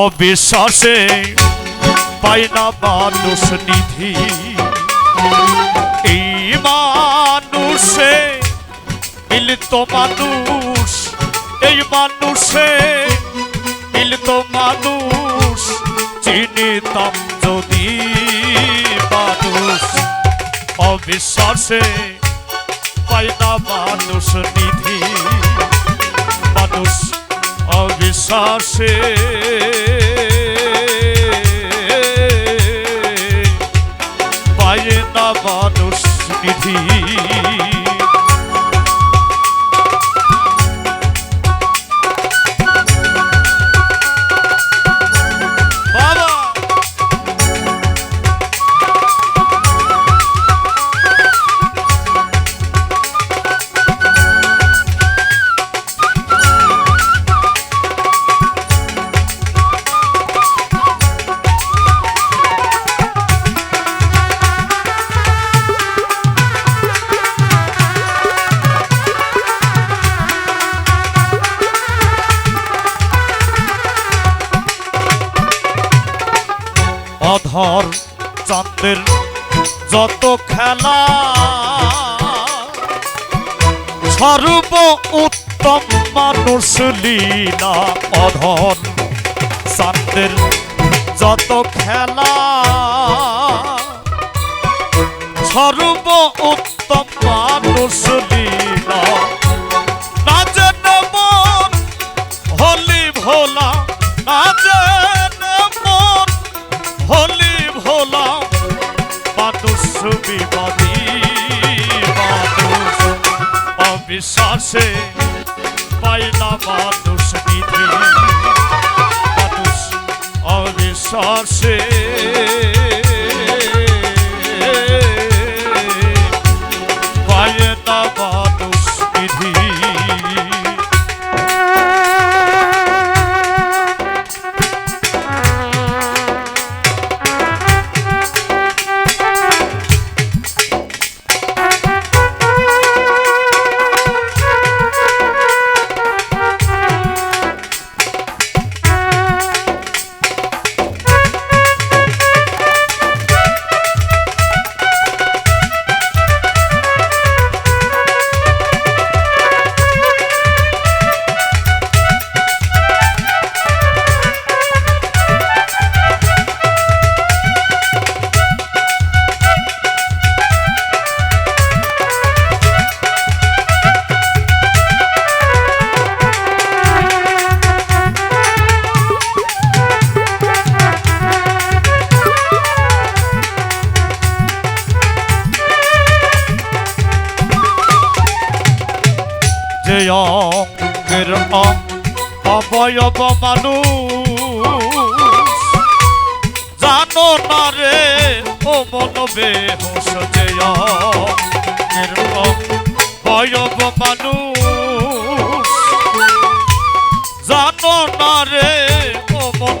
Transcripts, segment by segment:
অবিশ্বাসে পাই না মানুষ নিধি। এই মানুষে মিলিত মানুষ, এই মানুষে মিলিত মানুষ চিনিতাম যদি মানুষ। অবিশ্বাসে পাই না মানুষ নিধি। মানুষ অবিশ্বাসে নিধি যত খেলা সর্ব উত্তম মানুষ লীলা অধন। চন্দ্রের যত খেলা সর্ব উত্তম মানুষ লীলা বিবাদী মানুষ অবিশ্বাসে পাই না মানুষ বিধি। মানুষ অবিশ্বাসে অবয়ব মানুষ, জানো না রে, ও মন বেহস যে অবয়ব জানো না রে, ও মন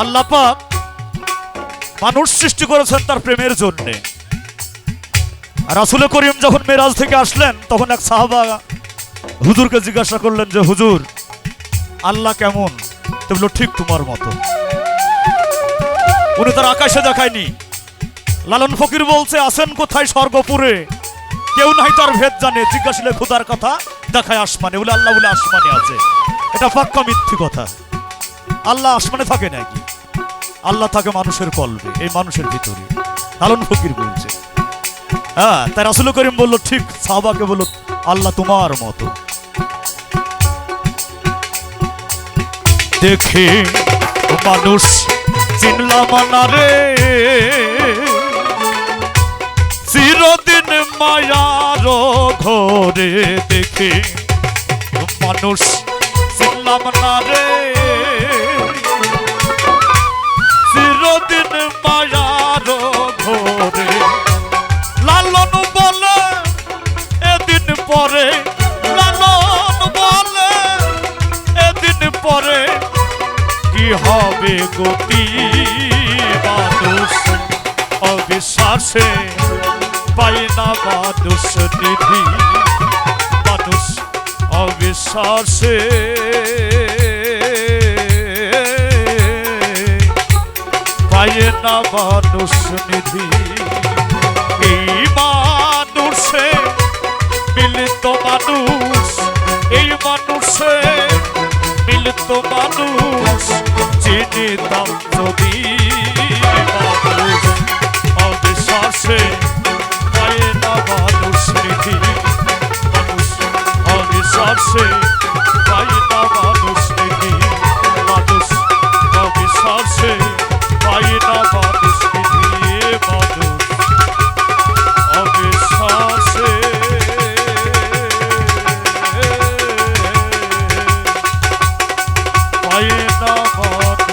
আল্লাপাক মানুষ সৃষ্টি করেছেন তার প্রেমের জন্যে। রাসুল করিম যখন মেরাজ থেকে আসলেন, তখন এক সাহাবা হুজুরকে জিজ্ঞাসা করলেন যে, হুজুর, আল্লাহ কেমন? তো ঠিক তোমার মতো। উনি তার আকাশে দেখায়নি। লালন ফকির বলছে আছেন কোথায় স্বর্গপুরে? কেউ নাই তার ভেদ জানে। জিজ্ঞাসলে, খোদার কথা, দেখায় আসমানে। বলে, আল্লাহ বলে আসমানে আছে। এটা পাক্কা মিথ্যে কথা। আল্লাহ আসমানে থাকে নাকি? আল্লাহ থাকে মানুষের কলবে এই মানুষের ভিতরে। লালন ফকির বলছে হ্যাঁ তাই রাসুল করিম বলল, ঠিক, সাহবাকে বলল, আল্লাহ তোমার মতো। দেখে মানুষ চিনলাম না রে। চিরদিন মায়ার ঘরে দেখে মানুষ চিনলাম না রে। হবে গতি মানুষ অবিশ্বাসে পাই না মানুষ নিধি মানুষ অবিশ্বাসে। পায় না মানুষ নিধি এই মানুষে মিলিত মানুষ এই মানুষে মিলিত মানুষ চিনিতাম যদি নমতে